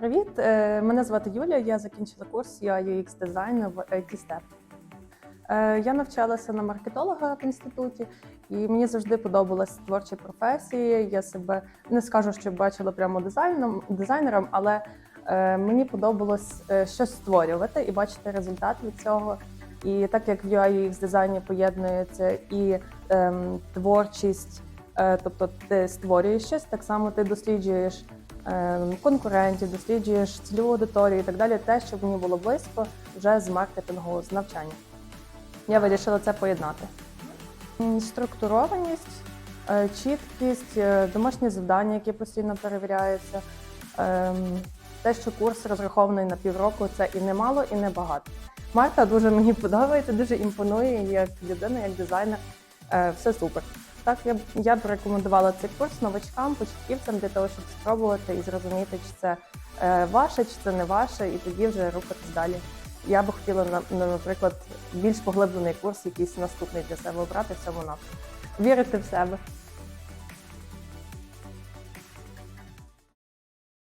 Привіт, е, мене звати Юлія. Я закінчила курс UX дизайну в IT Step. Е, Я навчалася на маркетолога в інституті, і мені завжди подобалась творчі професії. Я себе не скажу, що бачила прямо дизайном, дизайнером, але е, мені подобалось щось створювати і бачити результат від цього. І так як в UI UX дизайні поєднується і ем, творчість, е, тобто ти створюєш щось, так само ти досліджуєш конкурентів, досліджуєш цільову аудиторію і так далі, те, що мені було близько вже з маркетингу, з навчання. Я вирішила це поєднати. Структурованість, е, чіткість, е, домашні завдання, які постійно перевіряються. Ем, Те, що курс розрахований на півроку, це і немало, і не багато. Марта дуже мені подобається, дуже імпонує як людина, як дизайнер. Е, Все супер. Так, я б я б рекомендувала цей курс новачкам, початківцям для того, щоб спробувати і зрозуміти, чи це е, ваше, чи це не ваше, і тоді вже рухатись далі. Я би хотіла на- на- наприклад більш поглиблений курс, якийсь наступний для себе обрати в цьому напрямку. Вірити в себе.